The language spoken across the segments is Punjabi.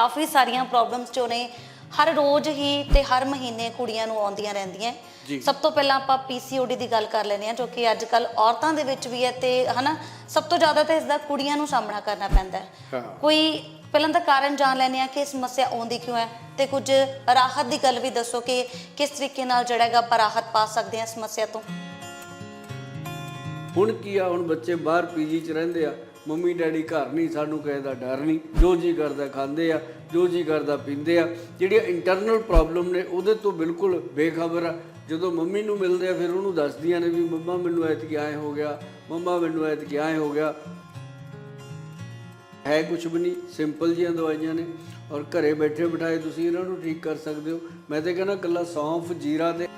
ਕਾਫੀ ਸਾਰੀਆਂ ਪ੍ਰੋਬਲਮਸ ਜੋ ਨੇ ਹਰ ਰੋਜ਼ ਹੀ ਤੇ ਹਰ ਮਹੀਨੇ ਕੁੜੀਆਂ ਨੂੰ ਆਉਂਦੀਆਂ ਰਹਿੰਦੀਆਂ। ਸਭ ਤੋਂ ਪਹਿਲਾਂ ਆਪਾਂ ਪੀਸੀਓਡੀ ਦੀ ਗੱਲ ਕਰ ਲੈਂਦੇ ਹਾਂ ਜੋ ਕਿ ਅੱਜ ਕੱਲ ਔਰਤਾਂ ਦੇ ਵਿੱਚ ਵੀ ਹੈ ਤੇ ਹਨਾ ਸਭ ਤੋਂ ਜ਼ਿਆਦਾ ਤਾਂ ਇਸ ਦਾ ਕੁੜੀਆਂ ਨੂੰ ਸਾਹਮਣਾ ਕਰਨਾ ਪੈਂਦਾ ਹੈ ਹਾਂ। ਕੋਈ ਪਹਿਲਾਂ ਤਾਂ ਕਾਰਨ ਜਾਣ ਲੈਂਦੇ ਆ ਕਿ ਇਹ ਸਮੱਸਿਆ ਆਉਂਦੀ ਕਿਉਂ ਹੈ ਤੇ ਕੁਝ ਰਾਹਤ ਦੀ ਗੱਲ ਵੀ ਦੱਸੋ ਕਿ ਕਿਸ ਤਰੀਕੇ ਨਾਲ ਜਿਹੜਾ ਹੈਗਾ ਆਪਾਂ ਰਾਹਤ ਪਾ ਸਕਦੇ ਹਾਂ ਇਸ ਸਮੱਸਿਆ ਤੋਂ ਹੁਣ ਕੀ ਆ ਹੁਣ ਬੱਚੇ ਬਾਹਰ ਪੀਜੀ 'ਚ ਰਹਿੰਦੇ ਆ ਮੰਮੀ ਡੈਡੀ ਘਰ ਨਹੀਂ, ਸਾਨੂੰ ਕਿਸੇ ਦਾ ਡਰ ਨਹੀਂ। ਜੋ ਜੀ ਕਰਦਾ ਖਾਂਦੇ ਆ, ਜੋ ਜੀ ਕਰਦਾ ਪੀਂਦੇ ਆ। ਜਿਹੜੀਆਂ ਇੰਟਰਨਲ ਪ੍ਰੋਬਲਮ ਨੇ, ਉਹਦੇ ਤੋਂ ਬਿਲਕੁਲ ਬੇਖਬਰ ਆ। ਜਦੋਂ ਮੰਮੀ ਨੂੰ ਮਿਲਦੇ ਆ, ਫਿਰ ਉਹਨੂੰ ਦੱਸਦੀਆਂ ਨੇ ਵੀ, ਮੰਮਾ, ਮੈਨੂੰ ਐਤਕੀ ਆਏ ਹੋ ਗਿਆ। ਮੰਮਾ, ਮੈਨੂੰ ਐਤਕੀ ਐ ਹੋ ਗਿਆ। ਹੈ ਕੁਝ ਵੀ ਨਹੀਂ ਸਿੰਪਲ ਜੀਆਂ ਦਵਾਈਆਂ ਨੇ। ਔਰ ਘਰੇ ਬੈਠੇ ਬਿਠਾਏ ਤੁਸੀਂ ਇਹਨਾਂ ਨੂੰ ਠੀਕ ਕਰ ਸਕਦੇ ਹੋ। ਮੈਂ ਤੇ ਕਹਿੰਦਾ ਕੱਲਾ ਸੌਂਫ ਜੀਰਾ ਤੇ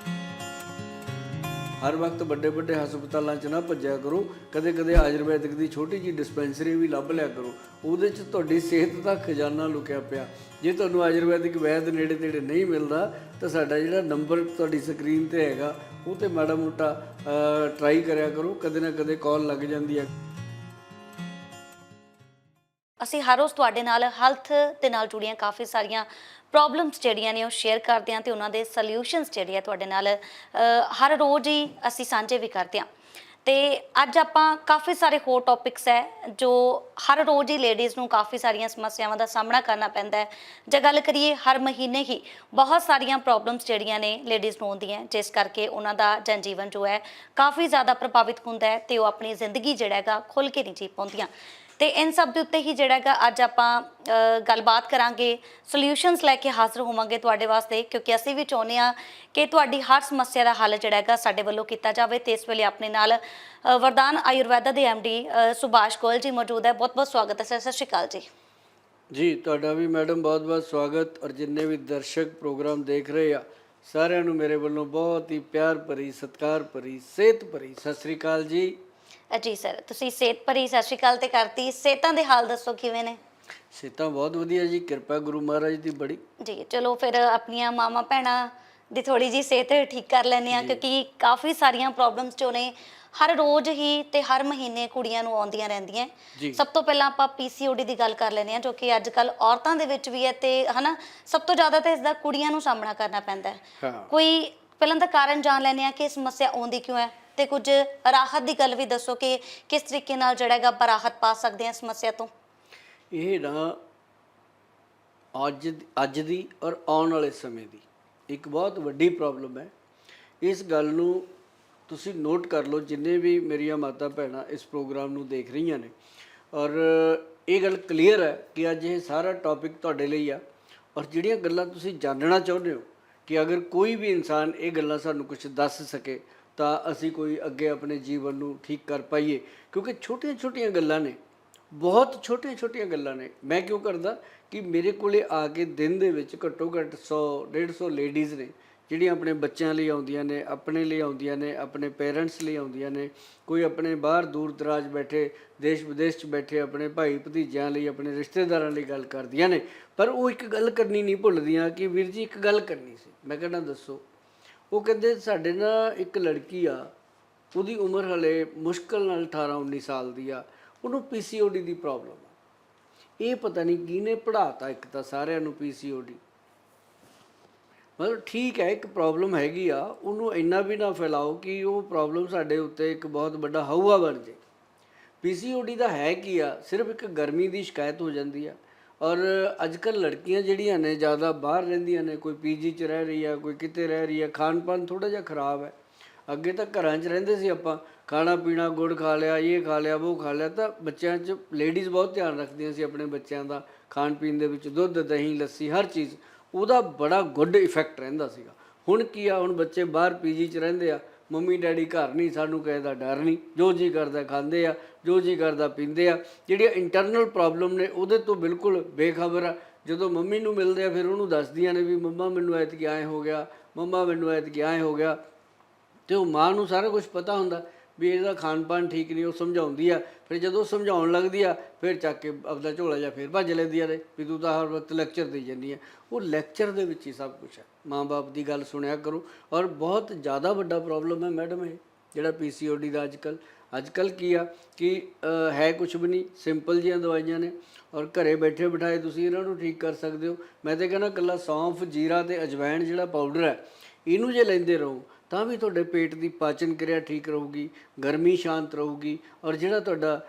ਹਰ ਵਕਤ ਵੱਡੇ ਵੱਡੇ ਹਸਪਤਾਲਾਂ 'ਚ ਨਾ ਭੱਜਿਆ ਕਰੋ ਕਦੇ ਕਦੇ ਆਯੁਰਵੈਦਿਕ ਦੀ ਛੋਟੀ ਜੀ ਡਿਸਪੈਂਸਰੀ ਵੀ ਲੱਭ ਲਿਆ ਕਰੋ, ਉਹਦੇ 'ਚ ਤੁਹਾਡੀ ਸਿਹਤ ਦਾ ਖਜ਼ਾਨਾ ਲੁਕਿਆ ਪਿਆ। ਜੇ ਤੁਹਾਨੂੰ ਆਯੁਰਵੈਦਿਕ ਵੈਦ ਨੇੜੇ ਤੇੜੇ ਨਹੀਂ ਮਿਲਦਾ, ਤਾਂ ਸਾਡਾ ਜਿਹੜਾ ਨੰਬਰ ਤੁਹਾਡੀ ਸਕਰੀਨ ਤੇ ਹੈਗਾ, ਉਹ ਤੇ ਮਾੜਾ ਮੋਟਾ ਟਰਾਈ ਕਰਿਆ ਕਰੋ, ਕਦੇ ਨਾ ਕਦੇ ਕਾਲ ਲੱਗ ਜਾਂਦੀ ਹੈ। ਅਸੀਂ ਹਰ ਰੋਜ਼ ਤੁਹਾਡੇ ਨਾਲ ਹੈਲਥ ਦੇ ਨਾਲ ਜੁੜੀਆਂ ਕਾਫੀ ਸਾਰੀਆਂ ਪ੍ਰੋਬਲਮਸ ਜਿਹੜੀਆਂ ਨੇ ਉਹ ਸ਼ੇਅਰ ਕਰਦੇ ਹਾਂ ਤੇ ਉਹਨਾਂ ਦੇ ਸੋਲੂਸ਼ਨਸ ਜਿਹੜੇ ਆ ਤੁਹਾਡੇ ਨਾਲ ਹਰ ਰੋਜ਼ ਹੀ ਅਸੀਂ ਸਾਂਝੇ ਵੀ ਕਰਦੇ ਹਾਂ। ਤੇ ਅੱਜ ਆਪਾਂ ਕਾਫੀ ਸਾਰੇ ਹੋਰ ਟੌਪਿਕਸ ਹੈ ਜੋ ਹਰ ਰੋਜ਼ ਹੀ ਲੇਡੀਜ਼ ਨੂੰ ਕਾਫੀ ਸਾਰੀਆਂ ਸਮੱਸਿਆਵਾਂ ਦਾ ਸਾਹਮਣਾ ਕਰਨਾ ਪੈਂਦਾ ਹੈ। ਜੇ ਗੱਲ ਕਰੀਏ ਹਰ ਮਹੀਨੇ ਹੀ ਬਹੁਤ ਸਾਰੀਆਂ ਪ੍ਰੋਬਲਮਸ ਜਿਹੜੀਆਂ ਨੇ ਲੇਡੀਜ਼ ਨੂੰ ਆਉਂਦੀਆਂ ਜਿਸ ਕਰਕੇ ਉਹਨਾਂ ਦਾ ਜਨਜੀਵਨ ਜੋ ਹੈ ਕਾਫੀ ਜ਼ਿਆਦਾ ਪ੍ਰਭਾਵਿਤ ਹੁੰਦਾ ਹੈ ਤੇ ਉਹ ਆਪਣੀ ਜ਼ਿੰਦਗੀ ਜਿਹੜਾ ਹੈਗਾ ਖੁੱਲ ਕੇ ਨਹੀਂ ਜੀ ਪਾਉਂਦੀਆਂ। ਤੇ ਇਨ ਸਭ ਦੇ ਉੱਤੇ ਹੀ ਜਿਹੜਾ ਹੈਗਾ ਅੱਜ ਆਪਾਂ ਗੱਲਬਾਤ ਕਰਾਂਗੇ ਸੋਲੂਸ਼ਨਸ ਲੈ ਕੇ ਹਾਜ਼ਰ ਹੋਵਾਂਗੇ ਤੁਹਾਡੇ ਵਾਸਤੇ, ਕਿਉਂਕਿ ਅਸੀਂ ਵੀ ਚਾਹੁੰਦੇ ਆ ਕਿ ਤੁਹਾਡੀ ਹਰ ਸਮੱਸਿਆ ਦਾ ਹੱਲ ਜਿਹੜਾ ਹੈਗਾ ਸਾਡੇ ਵੱਲੋਂ ਕੀਤਾ ਜਾਵੇ ਤੇ ਇਸ ਵੇਲੇ ਆਪਣੇ ਨਾਲ ਵਰਦਾਨ ਆਯੁਰਵੈਦਾ ਦੇ ਐਮਡੀ ਸੁਭਾਸ਼ ਗੋਇਲ ਜੀ ਮੌਜੂਦ ਹੈ। ਬਹੁਤ ਬਹੁਤ ਸਵਾਗਤ ਹੈ ਸਰ ਸਤਿ ਸ਼੍ਰੀ ਅਕਾਲ ਜੀ। ਜੀ, ਤੁਹਾਡਾ ਵੀ ਮੈਡਮ ਬਹੁਤ-ਬਹੁਤ ਸਵਾਗਤ ਔਰ ਜਿੰਨੇ ਵੀ ਦਰਸ਼ਕ ਪ੍ਰੋਗਰਾਮ ਦੇਖ ਰਹੇ ਆ, ਸਾਰਿਆਂ ਨੂੰ ਮੇਰੇ ਵੱਲੋਂ ਬਹੁਤ ਹੀ ਪਿਆਰ ਭਰੀ, ਸਤਿਕਾਰ ਭਰੀ, ਸਿਹਤ ਭਰੀ ਸਤਿ ਸ੍ਰੀ ਅਕਾਲ ਜੀ। ਜੀ ਸਰ ਤੁਸੀਂ ਸਿਹਤ ਭਰੀ ਸਤਿ ਸ਼੍ਰੀ ਅਕਾਲ ਤੇ ਕਰਤੀ। ਸਿਹਤਾਂ ਦੇ ਹਾਲ ਦੱਸੋ ਕਿਵੇਂ ਨੇ? ਸਿਹਤਾਂ ਬਹੁਤ ਵਧੀਆ ਜੀ ਕਿਰਪਾ ਗੁਰੂ ਮਹਾਰਾਜ ਦੀ ਬੜੀ। ਜੀ ਚਲੋ ਫਿਰ ਆਪਣੀਆਂ ਮਾਮਾ ਭੈਣਾਂ ਦੀ ਥੋੜੀ ਜੀ ਸਿਹਤ ਠੀਕ ਕਰ ਲੈਂਦੇ ਆ ਕਿਉਂਕਿ ਕਾਫੀ ਸਾਰੀਆਂ ਪ੍ਰੋਬਲਮਸ ਜੋ ਨੇ ਹਰ ਰੋਜ਼ ਹੀ ਤੇ ਹਰ ਮਹੀਨੇ ਕੁੜੀਆਂ ਨੂੰ ਆਉਂਦੀਆਂ ਰਹਿੰਦੀਆਂ। ਸਭ ਤੋਂ ਪਹਿਲਾਂ ਆਪਾਂ ਪੀਸੀਓਡੀ ਦੀ ਗੱਲ ਕਰ ਲੈਂਦੇ ਆ ਜੋ ਕਿ ਅੱਜ ਕੱਲ ਔਰਤਾਂ ਦੇ ਵਿੱਚ ਵੀ ਹੈ ਤੇ ਹਨਾ ਸਭ ਤੋਂ ਜ਼ਿਆਦਾ ਤਾਂ ਇਸ ਦਾ ਕੁੜੀਆਂ ਨੂੰ ਸਾਹਮਣਾ ਕਰਨਾ ਪੈਂਦਾ ਹਾਂ। ਕੋਈ ਪਹਿਲਾਂ ਤਾਂ ਕਾਰਨ ਜਾਣ ਲੈਂਦੇ ਆ ਕਿ ਇਹ ਸਮੱਸਿਆ ਆਉਂਦੀ ਕਿਉਂ ਹੈ ਤੇ ਕੁਝ ਰਾਹਤ ਦੀ ਗੱਲ ਵੀ ਦੱਸੋ ਕਿ ਕਿਸ ਤਰੀਕੇ ਨਾਲ ਜਿਹੜਾ ਹੈਗਾ ਆਪਾਂ ਰਾਹਤ ਪਾ ਸਕਦੇ ਹਾਂ ਸਮੱਸਿਆ ਤੋਂ। ਇਹ ਨਾ ਅੱਜ ਅੱਜ ਦੀ ਔਰ ਆਉਣ ਵਾਲੇ ਸਮੇਂ ਦੀ ਇੱਕ ਬਹੁਤ ਵੱਡੀ ਪ੍ਰੋਬਲਮ ਹੈ। ਇਸ ਗੱਲ ਨੂੰ ਤੁਸੀਂ ਨੋਟ ਕਰ ਲਓ, ਜਿੰਨੇ ਵੀ ਮੇਰੀਆਂ ਮਾਤਾ ਭੈਣਾਂ ਇਸ ਪ੍ਰੋਗਰਾਮ ਨੂੰ ਦੇਖ ਰਹੀਆਂ ਨੇ। ਔਰ ਇਹ ਗੱਲ ਕਲੀਅਰ ਹੈ ਕਿ ਅੱਜ ਇਹ ਸਾਰਾ ਟੌਪਿਕ ਤੁਹਾਡੇ ਲਈ ਆ। ਔਰ ਜਿਹੜੀਆਂ ਗੱਲਾਂ ਤੁਸੀਂ ਜਾਣਨਾ ਚਾਹੁੰਦੇ ਹੋ ਕਿ ਅਗਰ ਕੋਈ ਵੀ ਇਨਸਾਨ ਇਹ ਗੱਲਾਂ ਸਾਨੂੰ ਕੁਝ ਦੱਸ ਸਕੇ, ਤਾਂ ਅਸੀਂ ਕੋਈ ਅੱਗੇ ਆਪਣੇ ਜੀਵਨ ਨੂੰ ਠੀਕ ਕਰ ਪਾਈਏ। ਕਿਉਂਕਿ ਛੋਟੀਆਂ-ਛੋਟੀਆਂ ਗੱਲਾਂ ਨੇ, ਬਹੁਤ ਛੋਟੀਆਂ-ਛੋਟੀਆਂ ਗੱਲਾਂ ਨੇ। ਮੈਂ ਕਿਉਂ ਕਰਦਾ ਕਿ ਮੇਰੇ ਕੋਲੇ ਆ ਕੇ ਦਿਨ ਦੇ ਵਿੱਚ ਘੱਟੋ ਘੱਟ 100 150 ਲੇਡੀਜ਼ ਨੇ ਜਿਹੜੀਆਂ ਆਪਣੇ ਬੱਚਿਆਂ ਲਈ ਆਉਂਦੀਆਂ ਨੇ, ਆਪਣੇ ਲਈ ਆਉਂਦੀਆਂ ਨੇ, ਆਪਣੇ ਪੇਰੈਂਟਸ ਲਈ ਆਉਂਦੀਆਂ ਨੇ, ਕੋਈ ਆਪਣੇ ਬਾਹਰ ਦੂਰ ਦਰਾਜ ਬੈਠੇ, ਦੇਸ਼ ਵਿਦੇਸ਼ 'ਚ ਬੈਠੇ ਆਪਣੇ ਭਾਈ ਭਤੀਜਿਆਂ ਲਈ, ਆਪਣੇ ਰਿਸ਼ਤੇਦਾਰਾਂ ਲਈ ਗੱਲ ਕਰਦੀਆਂ ਨੇ, ਪਰ ਉਹ ਇੱਕ ਗੱਲ ਕਰਨੀ ਨਹੀਂ ਭੁੱਲਦੀਆਂ ਕਿ ਵੀਰ ਜੀ ਇੱਕ ਗੱਲ ਕਰਨੀ ਸੀ। ਮੈਂ ਕਹਿੰਦਾ, ਦੱਸੋ। ਉਹ ਕਹਿੰਦੇ, ਸਾਡੇ ਨਾਲ ਇੱਕ ਲੜਕੀ ਆ, ਉਹਦੀ ਉਮਰ ਹਲੇ ਮੁਸ਼ਕਲ ਨਾਲ 18 19 ਸਾਲ ਦੀ ਆ, ਉਹਨੂੰ ਪੀਸੀਓਡੀ ਦੀ ਪ੍ਰੋਬਲਮ ਆ। ਇਹ ਪਤਾ ਨਹੀਂ ਕਿਹਨੇ ਪੜਾਤਾ ਇੱਕ ਤਾਂ ਸਾਰਿਆਂ ਨੂੰ ਪੀਸੀਓਡੀ ਮਤਲਬ ਠੀਕ ਹੈ, ਇੱਕ ਪ੍ਰੋਬਲਮ ਹੈਗੀ ਆ, ਉਹਨੂੰ ਇੰਨਾ ਵੀ ਨਾ ਫੈਲਾਓ ਕਿ ਉਹ ਪ੍ਰੋਬਲਮ ਸਾਡੇ ਉੱਤੇ ਇੱਕ ਬਹੁਤ ਵੱਡਾ ਹਊਆ ਬਣ ਜੇ ਪੀਸੀਓਡੀ ਦਾ ਹੈ ਕੀ ਆ, ਸਿਰਫ ਇੱਕ ਗਰਮੀ ਦੀ ਸ਼ਿਕਾਇਤ ਹੋ ਜਾਂਦੀ ਆ। ਔਰ ਅੱਜ ਕੱਲ ਲੜਕੀਆਂ ਜਿਹੜੀਆਂ ਨੇ, ਜ਼ਿਆਦਾ ਬਾਹਰ ਰਹਿੰਦੀਆਂ ਨੇ, ਕੋਈ ਪੀਜੀ 'ਚ ਰਹਿ ਰਹੀ ਆ, ਕੋਈ ਕਿਤੇ ਰਹਿ ਰਹੀ ਆ ਖਾਣ ਪਾਨ ਥੋੜਾ ਜਿਹਾ ਖਰਾਬ ਹੈ। ਅੱਗੇ ਤਾਂ ਘਰਾਂ 'ਚ ਰਹਿੰਦੇ ਸੀ ਆਪਾਂ ਖਾਣਾ ਪੀਣਾ ਗੁੜ ਖਾ ਲਿਆ, ਇਹ ਖਾ ਲਿਆ, ਉਹ ਖਾ ਲਿਆ, ਤਾਂ ਬੱਚਿਆਂ 'ਚ ਲੇਡੀਜ਼ ਬਹੁਤ ਧਿਆਨ ਰੱਖਦੀਆਂ ਸੀ ਆਪਣੇ ਬੱਚਿਆਂ ਦਾ ਖਾਣ ਪੀਣ ਦੇ ਵਿੱਚ ਦੁੱਧ, ਦਹੀਂ, ਲੱਸੀ, ਹਰ ਚੀਜ਼। ਉਹਦਾ ਬੜਾ ਗੁੱਡ ਇਫੈਕਟ ਰਹਿੰਦਾ ਸੀਗਾ। ਹੁਣ ਕੀ ਆ, ਹੁਣ ਬੱਚੇ ਬਾਹਰ ਪੀਜੀ 'ਚ ਰਹਿੰਦੇ ਆ, ਮੰਮੀ, ਡੈਡੀ ਘਰ ਨਹੀਂ, ਸਾਨੂੰ ਕਿਸੇ ਦਾ ਡਰ ਨਹੀਂ। ਜੋ ਜੀ ਕਰਦਾ ਖਾਂਦੇ ਆ, ਜੋ ਜੀ ਕਰਦਾ ਪੀਂਦੇ ਆ। ਜਿਹੜੀਆਂ ਇੰਟਰਨਲ ਪ੍ਰੋਬਲਮ ਨੇ, ਉਹਦੇ ਤੋਂ ਬਿਲਕੁਲ ਬੇਖਬਰ ਆ। ਜਦੋਂ ਮੰਮੀ ਨੂੰ ਮਿਲਦੇ ਆ, ਫਿਰ ਉਹਨੂੰ ਦੱਸਦੀਆਂ ਨੇ ਵੀ, ਮੰਮਾ, ਮੈਨੂੰ ਐਤਕੀ ਐਂ ਹੋ ਗਿਆ, ਮੰਮਾ, ਮੈਨੂੰ ਐਤਕੀ ਐਂ ਹੋ ਗਿਆ। ਤੇ ਉਹ ਮਾਂ ਨੂੰ ਸਾਰਾ ਕੁਝ ਪਤਾ ਹੁੰਦਾ। ਵੀ ਇਹਦਾ ਖਾਣ ਪਾਣ ਠੀਕ ਨਹੀਂ, ਉਹ ਸਮਝਾਉਂਦੀ ਆ। ਫਿਰ ਜਦੋਂ ਸਮਝਾਉਣ ਲੱਗਦੀ ਆ, ਫਿਰ ਚੱਕ ਕੇ ਆਪਦਾ ਝੋਲਾ ਜਾਂ ਫਿਰ ਭੱਜ ਲੈਂਦੀ ਆ ਨੇ ਵੀ ਤੂੰ ਤਾਂ ਹਰ ਵਕਤ ਲੈਕਚਰ ਦੇਈ ਜਾਂਦੀ ਆ। ਉਹ ਲੈਕਚਰ ਦੇ ਵਿੱਚ ਹੀ ਸਭ ਕੁਝ ਹੈ ਮਾਂ-ਬਾਪ ਦੀ ਗੱਲ ਸੁਣਿਆ ਕਰੋ। ਔਰ ਬਹੁਤ ਜ਼ਿਆਦਾ ਵੱਡਾ ਪ੍ਰੋਬਲਮ ਹੈ ਮੈਡਮ ਇਹ, ਜਿਹੜਾ ਪੀਸੀਓਡੀ ਦਾ ਅੱਜਕੱਲ ਅੱਜਕੱਲ ਕੀ ਆ ਕਿ ਹੈ ਕੁਝ ਵੀ ਨਹੀਂ ਸਿੰਪਲ ਜਿਹੀਆਂ ਦਵਾਈਆਂ ਨੇ। ਔਰ ਘਰੇ ਬੈਠੇ ਬਿਠਾਏ ਤੁਸੀਂ ਇਹਨਾਂ ਨੂੰ ਠੀਕ ਕਰ ਸਕਦੇ ਹੋ। ਮੈਂ ਤੇ ਕਹਿੰਦਾ ਕੱਲਾ ਸੌਂਫ, ਜੀਰਾ ਤੇ ਅਜਵਾਇਣ ਜਿਹੜਾ ਪਾਊਡਰ ਹੈ ਇਹਨੂੰ ਜੇ ਲੈਂਦੇ ਰਹੋ, ਤਾਂ ਵੀ ਤੁਹਾਡੇ ਪੇਟ ਦੀ ਪਾਚਨ ਕਿਰਿਆ ਠੀਕ ਰਹੂਗੀ, ਗਰਮੀ ਸ਼ਾਂਤ ਰਹੂਗੀ ਔਰ ਜਿਹੜਾ ਤੁਹਾਡਾ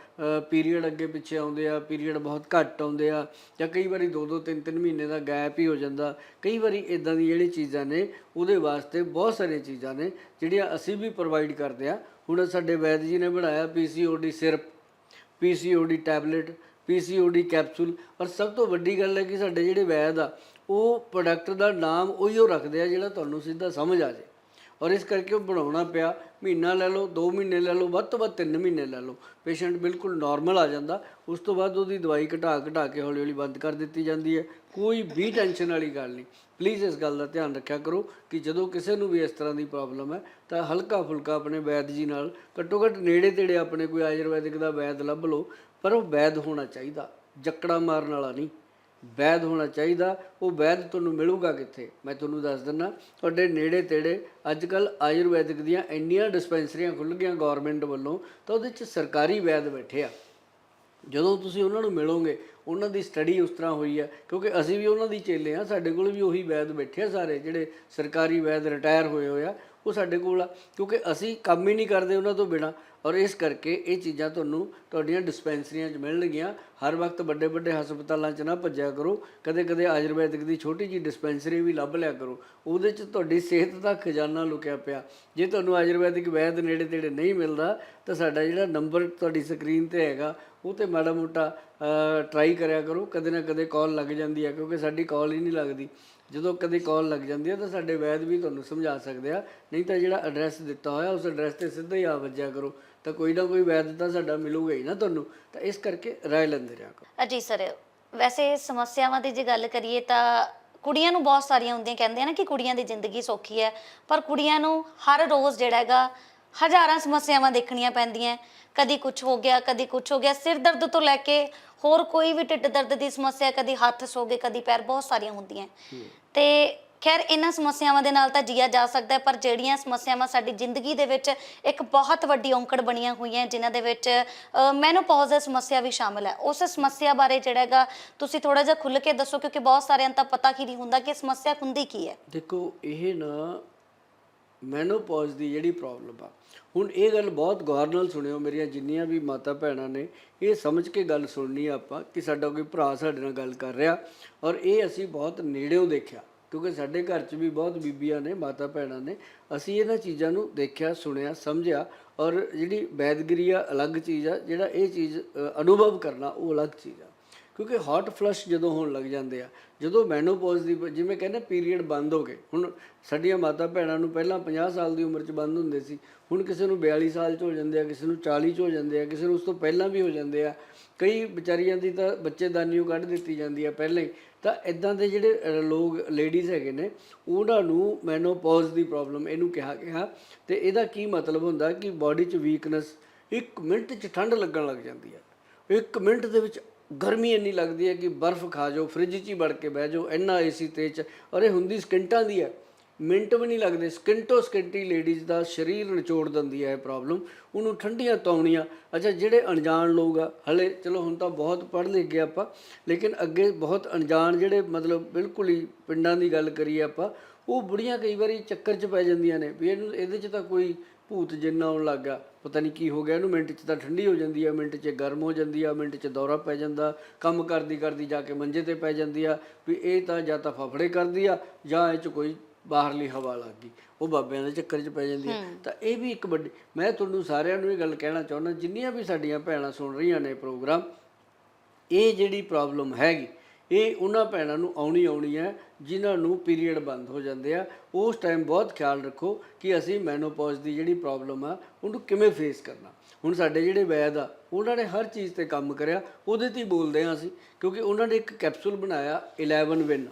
ਪੀਰੀਅਡ ਅੱਗੇ ਪਿੱਛੇ ਆਉਂਦੇ ਆ, ਪੀਰੀਅਡ ਬਹੁਤ ਘੱਟ ਆਉਂਦੇ ਆ ਜਾਂ ਕਈ ਵਾਰੀ 2-2 3-3 ਮਹੀਨੇ ਦਾ ਗੈਪ ਹੀ ਹੋ ਜਾਂਦਾ, ਕਈ ਵਾਰੀ ਇਦਾਂ ਦੀ ਜਿਹੜੀ ਚੀਜ਼ਾਂ ਨੇ, ਉਹਦੇ ਵਾਸਤੇ ਬਹੁਤ ਸਾਰੀਆਂ ਚੀਜ਼ਾਂ ਨੇ ਜਿਹੜੀਆਂ ਅਸੀਂ ਵੀ ਪ੍ਰੋਵਾਈਡ ਕਰਦੇ ਆ। ਹੁਣ ਸਾਡੇ ਵੈਦ ਜੀ ਨੇ ਬਣਾਇਆ PCOD syrup PCOD tablet PCOD capsule ਔਰ ਸਭ ਤੋਂ ਵੱਡੀ ਗੱਲ ਹੈ ਕਿ ਸਾਡੇ ਜਿਹੜੇ ਵੈਦ ਆ ਉਹ ਪ੍ਰੋਡਕਟ ਦਾ ਨਾਮ ਉਹੀ ਉਹ ਰੱਖਦੇ ਆ ਜਿਹੜਾ ਤੁਹਾਨੂੰ ਸਿੱਧਾ ਸਮਝ ਆ ਜਾਏ ਔਰ ਇਸ ਕਰਕੇ ਉਹ ਬਣਾਉਣਾ ਪਿਆ। ਮਹੀਨਾ ਲੈ ਲਓ 2 ਮਹੀਨੇ ਲੈ ਲਓ, ਵੱਧ ਤੋਂ ਵੱਧ 3 ਮਹੀਨੇ ਲੈ ਲਓ। ਪੇਸ਼ੈਂਟ ਬਿਲਕੁਲ ਨਾਰਮਲ ਆ ਜਾਂਦਾ। ਉਸ ਤੋਂ ਬਾਅਦ ਉਹਦੀ ਦਵਾਈ ਘਟਾ ਘਟਾ ਕੇ ਹੌਲੀ ਹੌਲੀ ਬੰਦ ਕਰ ਦਿੱਤੀ ਜਾਂਦੀ ਹੈ। ਕੋਈ ਵੀ ਟੈਨਸ਼ਨ ਵਾਲੀ ਗੱਲ ਨਹੀਂ। ਪਲੀਜ਼ ਇਸ ਗੱਲ ਦਾ ਧਿਆਨ ਰੱਖਿਆ ਕਰੋ ਕਿ ਜਦੋਂ ਕਿਸੇ ਨੂੰ ਵੀ ਇਸ ਤਰ੍ਹਾਂ ਦੀ ਪ੍ਰੋਬਲਮ ਹੈ, ਤਾਂ ਹਲਕਾ ਫੁਲਕਾ ਆਪਣੇ ਵੈਦ ਜੀ ਨਾਲ ਘੱਟੋ ਘੱਟ ਨੇੜੇ ਤੇੜੇ ਆਪਣੇ ਕੋਈ ਆਯੁਰਵੈਦਿਕ ਦਾ ਵੈਦ ਲੱਭ ਲਓ, ਪਰ ਉਹ ਵੈਦ ਹੋਣਾ ਚਾਹੀਦਾ। ਜੱਕੜਾ ਮਾਰਨ ਵਾਲਾ ਨਹੀਂ। ਵੈਦ ਹੋਣਾ ਚਾਹੀਦਾ, ਉਹ ਵੈਦ ਤੁਹਾਨੂੰ ਮਿਲੂਗਾ ਕਿੱਥੇ? ਮੈਂ ਤੁਹਾਨੂੰ ਦੱਸ ਦਿੰਦਾ, ਤੁਹਾਡੇ ਨੇੜੇ ਤੇੜੇ ਅੱਜ ਕੱਲ ਆਯੁਰਵੈਦਿਕ ਦੀਆਂ ਇੰਨੀਆਂ ਡਿਸਪੈਂਸਰੀਆਂ ਖੁੱਲ੍ਹ ਗਈਆਂ ਗਵਰਨਮੈਂਟ ਵੱਲੋਂ, ਤਾਂ ਉਹਦੇ 'ਚ ਸਰਕਾਰੀ ਵੈਦ ਬੈਠੇ ਆ। ਜਦੋਂ ਤੁਸੀਂ ਉਹਨਾਂ ਨੂੰ ਮਿਲੋਗੇ, ਉਹਨਾਂ ਦੀ ਸਟੱਡੀ ਉਸ ਤਰ੍ਹਾਂ ਹੋਈ ਆ, ਕਿਉਂਕਿ ਅਸੀਂ ਵੀ ਉਹਨਾਂ ਦੀ ਚੇਲੇ ਆ, ਸਾਡੇ ਕੋਲ ਵੀ ਉਹੀ ਵੈਦ ਬੈਠੇ ਆ ਸਾਰੇ, ਜਿਹੜੇ ਸਰਕਾਰੀ ਵੈਦ ਰਿਟਾਇਰ ਹੋਏ ਹੋਏ ਆ ਉਹ ਸਾਡੇ ਕੋਲ ਆ, ਕਿਉਂਕਿ ਅਸੀਂ ਕੰਮ ਹੀ ਨਹੀਂ ਕਰਦੇ ਉਹਨਾਂ ਤੋਂ ਬਿਨਾ। ਔਰ ਇਸ ਕਰਕੇ ਇਹ ਚੀਜ਼ਾਂ ਤੁਹਾਨੂੰ ਤੁਹਾਡੀਆਂ ਡਿਸਪੈਂਸਰੀਆਂ 'ਚ ਮਿਲਣਗੀਆਂ। ਹਰ ਵਕਤ ਵੱਡੇ ਵੱਡੇ ਹਸਪਤਾਲਾਂ 'ਚ ਨਾ ਭੱਜਿਆ ਕਰੋ। ਕਦੇ ਕਦੇ ਆਯੁਰਵੈਦਿਕ ਦੀ ਛੋਟੀ ਜੀ ਡਿਸਪੈਂਸਰੀ ਵੀ ਲੱਭ ਲਿਆ ਕਰੋ। ਉਹਦੇ 'ਚ ਤੁਹਾਡੀ ਸਿਹਤ ਦਾ ਖਜ਼ਾਨਾ ਲੁਕਿਆ ਪਿਆ। ਜੇ ਤੁਹਾਨੂੰ ਆਯੁਰਵੈਦਿਕ ਵੈਦ ਨੇੜੇ ਤੇੜੇ ਨਹੀਂ ਮਿਲਦਾ, ਤਾਂ ਸਾਡਾ ਜਿਹੜਾ ਨੰਬਰ ਤੁਹਾਡੀ ਸਕਰੀਨ ਤੇ ਹੈਗਾ, ਉਹ ਤੇ ਮਾੜਾ ਮੋਟਾ ਟਰਾਈ ਕਰਿਆ ਕਰੋ। ਕਦੇ ਨਾ ਕਦੇ ਕਾਲ ਲੱਗ ਜਾਂਦੀ ਹੈ ਕਿਉਂਕਿ ਸਾਡੀ ਕਾਲ ਹੀ ਨਹੀਂ ਲੱਗਦੀ। ਜਦੋਂ ਕਦੇ ਕਾਲ ਲੱਗ ਜਾਂਦੀ ਹੈ ਤਾਂ ਸਾਡੇ ਵੈਦ ਵੀ ਤੁਹਾਨੂੰ ਸਮਝਾ ਸਕਦੇ ਆ। ਨਹੀਂ ਤਾਂ ਜਿਹੜਾ ਐਡਰੈਸ ਦਿੱਤਾ ਹੋਇਆ ਉਸ ਐਡਰੈਸ ਤੇ ਸਿੱਧਾ ਹੀ ਆ ਵੱਜਿਆ ਕਰੋ। ਤਾਂ ਕੋਈ ਨਾ ਕੋਈ ਵੈਦ ਤਾਂ ਸਾਡਾ ਮਿਲੂਗਾ ਹੀ ਨਾ ਤੁਹਾਨੂੰ। ਤਾਂ ਇਸ ਕਰਕੇ ਰਾਏ ਲੈਂਦੇ ਰਿਹਾ ਕਰੋ। ਅ, ਜੀ ਸਰ ਵੈਸੇ ਸਮੱਸਿਆਵਾਂ ਦੀ ਜੇ ਗੱਲ ਕਰੀਏ ਤਾਂ ਕੁੜੀਆਂ ਨੂੰ ਬਹੁਤ ਸਾਰੀਆਂ ਹੁੰਦੀਆਂ ਕਹਿੰਦੇ ਆ ਨਾ ਕਿ ਕੁੜੀਆਂ ਦੀ ਜ਼ਿੰਦਗੀ ਸੌਖੀ ਹੈ। ਪਰ ਕੁੜੀਆਂ ਨੂੰ ਹਰ ਰੋਜ਼ ਜਿਹੜਾ ਹੈਗਾ ਹਜ਼ਾਰਾਂ ਸਮੱਸਿਆਵਾਂ ਦੇਖਣੀਆਂ ਪੈਂਦੀਆਂ। ਕਦੀ ਕੁਝ ਹੋ ਗਿਆ, ਕਦੀ ਕੁਝ ਹੋ ਗਿਆ। ਸਿਰ ਦਰਦ ਤੋਂ ਲੈ ਕੇ ਹੋਰ ਕੋਈ ਵੀ ਢਿੱਡ ਦਰਦ ਦੀ ਸਮੱਸਿਆ, ਕਦੀ ਹੱਥ ਸੋ ਗਏ, ਕਦੀ ਪੈਰ ਬਹੁਤ ਸਾਰੀਆਂ ਹੁੰਦੀਆਂ। ਤੇ ਖੈਰ, ਇਹਨਾਂ ਸਮੱਸਿਆਵਾਂ ਦੇ ਨਾਲ ਤਾਂ ਜੀਆ ਜਾ ਸਕਦਾ ਹੈ, ਪਰ ਜਿਹੜੀਆਂ ਸਮੱਸਿਆਵਾਂ ਸਾਡੀ ਜ਼ਿੰਦਗੀ ਦੇ ਵਿੱਚ ਇੱਕ ਬਹੁਤ ਵੱਡੀ ਔਂਕੜ ਬਣੀਆਂ ਹੋਈਆਂ, ਜਿਨ੍ਹਾਂ ਦੇ ਵਿੱਚ ਮੈਨੋਪੌਜ਼ ਦੀ ਸਮੱਸਿਆ ਵੀ ਸ਼ਾਮਿਲ ਹੈ। ਉਸ ਸਮੱਸਿਆ ਬਾਰੇ ਜਿਹੜਾ ਹੈਗਾ, ਤੁਸੀਂ ਥੋੜਾ ਜਿਹਾ ਖੁੱਲ ਕੇ ਦੱਸੋ, ਕਿਉਂਕਿ ਬਹੁਤ ਸਾਰਿਆਂ ਨੂੰ ਤਾਂ ਪਤਾ ਹੀ ਨਹੀਂ ਹੁੰਦਾ ਕਿ ਸਮੱਸਿਆ ਹੁੰਦੀ ਕੀ ਹੈ। ਦੇਖੋ, ਇਹ ਨਾ ਮੈਨੋਪੌਜ਼ ਦੀ ਜਿਹੜੀ ਪ੍ਰੋਬਲਮ ਆ। ਹੁਣ ਇਹ ਗੱਲ ਬਹੁਤ ਗੌਰ ਨਾਲ ਸੁਣਿਓ, ਮੇਰੀਆਂ ਜਿੰਨੀਆਂ ਵੀ ਮਾਤਾ ਭੈਣਾਂ ਨੇ, ਇਹ ਸਮਝ ਕੇ ਗੱਲ ਸੁਣਨੀ ਆਪਾਂ ਕਿ ਸਾਡਾ ਕੋਈ ਭਰਾ ਸਾਡੇ ਨਾਲ ਗੱਲ ਕਰ ਰਿਹਾ ਔਰ ਇਹ ਅਸੀਂ ਬਹੁਤ ਨੇੜਿਓਂ ਦੇਖਿਆ, ਕਿਉਂਕਿ ਸਾਡੇ ਘਰ 'ਚ ਵੀ ਬਹੁਤ ਬੀਬੀਆਂ ਨੇ, ਮਾਤਾ ਭੈਣਾਂ ਨੇ। ਅਸੀਂ ਇਹਨਾਂ ਚੀਜ਼ਾਂ ਨੂੰ ਦੇਖਿਆ, ਸੁਣਿਆ, ਸਮਝਿਆ ਔਰ ਜਿਹੜੀ ਵੈਦਗਰੀ ਆ, ਅਲੱਗ ਚੀਜ਼ ਆ, ਜਿਹੜਾ ਇਹ ਚੀਜ਼ ਅਨੁਭਵ ਕਰਨਾ ਉਹ ਅਲੱਗ ਚੀਜ਼ ਆ। ਕਿਉਂਕਿ ਹਾਟ ਫਲਸ਼ ਜਦੋਂ ਹੋਣ ਲੱਗ ਜਾਂਦੇ ਆ, ਜਦੋਂ ਮੈਨੋਪੌਜ਼ ਦੀ ਜਿਵੇਂ ਕਹਿੰਦੇ ਪੀਰੀਅਡ ਬੰਦ ਹੋ ਗਏ। ਹੁਣ ਸਾਡੀਆਂ ਮਾਤਾ ਭੈਣਾਂ ਨੂੰ ਪਹਿਲਾਂ 50 ਸਾਲ ਦੀ ਉਮਰ 'ਚ ਬੰਦ ਹੁੰਦੇ ਸੀ, ਹੁਣ ਕਿਸੇ ਨੂੰ 42 ਸਾਲ 'ਚ ਹੋ ਜਾਂਦੇ ਆ, ਕਿਸੇ ਨੂੰ 40 'ਚ ਹੋ ਜਾਂਦੇ ਆ, ਕਿਸੇ ਨੂੰ ਉਸ ਤੋਂ ਪਹਿਲਾਂ ਵੀ ਹੋ ਜਾਂਦੇ ਆ। ਕਈ ਵਿਚਾਰੀਆਂ ਦੀ ਤਾਂ ਬੱਚੇਦਾਨੀਓ ਕੱਢ ਦਿੱਤੀ ਜਾਂਦੀ ਆ ਪਹਿਲਾਂ ਹੀ। ਤਾਂ ਇਦਾਂ ਦੇ ਜਿਹੜੇ ਲੋਕ ਲੇਡੀਜ਼ ਹੈਗੇ ਨੇ, ਉਹਨਾਂ ਨੂੰ ਮੈਨੋਪੌਜ਼ ਦੀ ਪ੍ਰੋਬਲਮ ਇਹਨੂੰ ਕਿਹਾ ਗਿਆ। ਤੇ ਇਹਦਾ ਕੀ ਮਤਲਬ ਹੁੰਦਾ ਕਿ ਬਾਡੀ 'ਚ ਵੀਕਨੈਸ ਇੱਕ ਮਿੰਟ 'ਚ ਠੰਡ ਲੱਗਣ ਲੱਗ ਜਾਂਦੀ ਹੈ ਇੱਕ ਮਿੰਟ ਦੇ ਵਿੱਚ ਗਰਮੀ ਇੰਨੀ ਲੱਗਦੀ ਹੈ ਕਿ ਬਰਫ਼ ਖਾ ਜਾਓ ਫ੍ਰਿਜ 'ਚ ਹੀ ਵੜ ਕੇ ਬਹਿ ਜਾਓ, ਇੰਨਾ ਏਸੀ ਤੇਜ਼ 'ਚ। ਔਰ ਇਹ ਹੁੰਦੀ ਸਕਿੰਟਾਂ ਦੀ ਹੈ। ਮਿੰਟ ਵੀ ਨਹੀਂ ਲੱਗਦੇ। ਸਕਿੰਟੋ ਸਕਿੰਟੀ ਲੇਡੀਜ਼ ਦਾ ਸਰੀਰ ਨਿਚੋੜ ਦਿੰਦੀ ਹੈ ਇਹ ਪ੍ਰੋਬਲਮ ਉਹਨੂੰ ਠੰਡੀਆਂ ਤੌਣੀਆਂ ਅੱਛਾ, ਜਿਹੜੇ ਅਣਜਾਣ ਲੋਕ ਆ, ਹਲੇ ਚਲੋ ਹੁਣ ਤਾਂ ਬਹੁਤ ਪੜ੍ਹ ਲਿਖ ਗਏ ਆਪਾਂ, ਲੇਕਿਨ ਅੱਗੇ ਬਹੁਤ ਅਣਜਾਣ ਜਿਹੜੇ ਮਤਲਬ ਬਿਲਕੁਲ ਹੀ ਪਿੰਡਾਂ ਦੀ ਗੱਲ ਕਰੀਏ ਆਪਾਂ, ਉਹ ਬੁੜੀਆਂ ਕਈ ਵਾਰੀ ਚੱਕਰ 'ਚ ਪੈ ਜਾਂਦੀਆਂ ਨੇ ਵੀ ਇਹਨੂੰ, ਇਹਦੇ 'ਚ ਤਾਂ ਕੋਈ ਭੂਤ ਜਿੰਨਾ ਆਉਣ ਲੱਗ ਪਤਾ ਨਹੀਂ ਕੀ ਹੋ ਗਿਆ ਇਹਨੂੰ ਮਿੰਟ 'ਚ ਤਾਂ ਠੰਡੀ ਹੋ ਜਾਂਦੀ ਆ ਮਿੰਟ 'ਚ ਗਰਮ ਹੋ ਜਾਂਦੀ ਆ ਮਿੰਟ 'ਚ ਦੌਰਾ ਪੈ ਜਾਂਦਾ ਕੰਮ ਕਰਦੀ ਕਰਦੀ ਜਾ ਕੇ ਮੰਜੇ ਤੇ ਪੈ ਜਾਂਦੀ ਆ ਵੀ ਇਹ ਤਾਂ ਜਾਂ ਤਾਂ ਫਫੜੇ ਕਰਦੀ ਆ ਜਾਂ ਇਹ 'ਚ ਕੋਈ ਬਾਹਰਲੀ ਹਵਾ ਲੱਗ ਗਈ ਉਹ ਬਾਬਿਆਂ ਦੇ ਚੱਕਰ 'ਚ ਪੈ ਜਾਂਦੀ ਆ। ਤਾਂ ਇਹ ਵੀ ਇੱਕ ਵੱਡੀ ਮੈਂ ਤੁਹਾਨੂੰ ਸਾਰਿਆਂ ਨੂੰ ਇਹ ਗੱਲ ਕਹਿਣਾ ਚਾਹੁੰਦਾ ਜਿੰਨੀਆਂ ਵੀ ਸਾਡੀਆਂ ਭੈਣਾਂ ਸੁਣ ਰਹੀਆਂ ਨੇ ਪ੍ਰੋਗਰਾਮ ਇਹ ਜਿਹੜੀ ਪ੍ਰੋਬਲਮ ਹੈਗੀ ਇਹ ਉਹਨਾਂ ਭੈਣਾਂ ਨੂੰ ਆਉਣੀ ਆਉਣੀ ਹੈ, ਜਿਨ੍ਹਾਂ ਨੂੰ ਪੀਰੀਅਡ ਬੰਦ ਹੋ ਜਾਂਦੇ ਆ। ਉਸ ਟਾਈਮ ਬਹੁਤ ਖਿਆਲ ਰੱਖੋ ਕਿ ਅਸੀਂ ਮੈਨੋਪੌਜ਼ ਦੀ ਜਿਹੜੀ ਪ੍ਰੋਬਲਮ ਆ, ਉਹਨੂੰ ਕਿਵੇਂ ਫੇਸ ਕਰਨਾ। ਹੁਣ ਸਾਡੇ ਜਿਹੜੇ ਵੈਦ ਆ, ਉਹਨਾਂ ਨੇ ਹਰ ਚੀਜ਼ ਤੇ ਕੰਮ ਕਰਿਆ, ਉਹਦੇ ਤੇ ਹੀ ਬੋਲਦੇ ਆ ਅਸੀਂ, ਕਿਉਂਕਿ ਉਹਨਾਂ ਨੇ ਇੱਕ ਕੈਪਸੂਲ ਬਣਾਇਆ 11 ਵਿਨ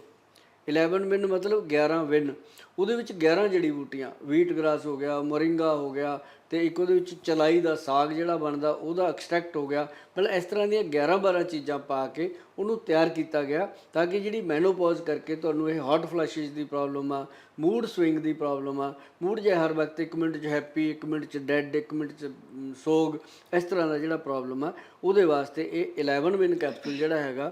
11 ਵਿਨ ਮਤਲਬ 11 ਵਿਨ ਉਹਦੇ ਵਿੱਚ 11 ਜੜੀ ਬੂਟੀਆਂ ਵੀਟ ਗ੍ਰਾਸ ਹੋ ਗਿਆ, ਮੋਰਿੰਗਾ ਹੋ ਗਿਆ ਤੇ ਇੱਕ ਉਹਦੇ ਵਿੱਚ ਚਲਾਈ ਦਾ ਸਾਗ ਜਿਹੜਾ ਬਣਦਾ, ਉਹਦਾ ਐਕਸਟ੍ਰੈਕਟ ਹੋ ਗਿਆ। ਮਤਲਬ ਇਸ ਤਰ੍ਹਾਂ ਦੀਆਂ 11 12 ਚੀਜ਼ਾਂ ਪਾ ਕੇ ਉਹਨੂੰ ਤਿਆਰ ਕੀਤਾ ਗਿਆ ਤਾਂ ਕਿ ਜਿਹੜੀ ਮੈਨੋਪੌਜ਼ ਕਰਕੇ ਤੁਹਾਨੂੰ ਇਹ ਹੌਟ ਫਲੈਸ਼ਸ ਦੀ ਪ੍ਰੋਬਲਮ ਆ ਮੂਡ ਸਵਿੰਗ ਦੀ ਪ੍ਰੋਬਲਮ ਆ ਮੂਡ ਜੇ ਹਰ ਵਕਤ ਇੱਕ ਮਿੰਟ 'ਚ ਹੈਪੀ ਇੱਕ ਮਿੰਟ 'ਚ ਡੈਡ ਇੱਕ ਮਿੰਟ 'ਚ ਸੋਗ, ਇਸ ਤਰ੍ਹਾਂ ਦਾ ਜਿਹੜਾ ਪ੍ਰੋਬਲਮ ਆ, ਉਹਦੇ ਵਾਸਤੇ ਇਹ 11 ਵਿਨ ਕੈਪਸੂਲ ਜਿਹੜਾ ਹੈਗਾ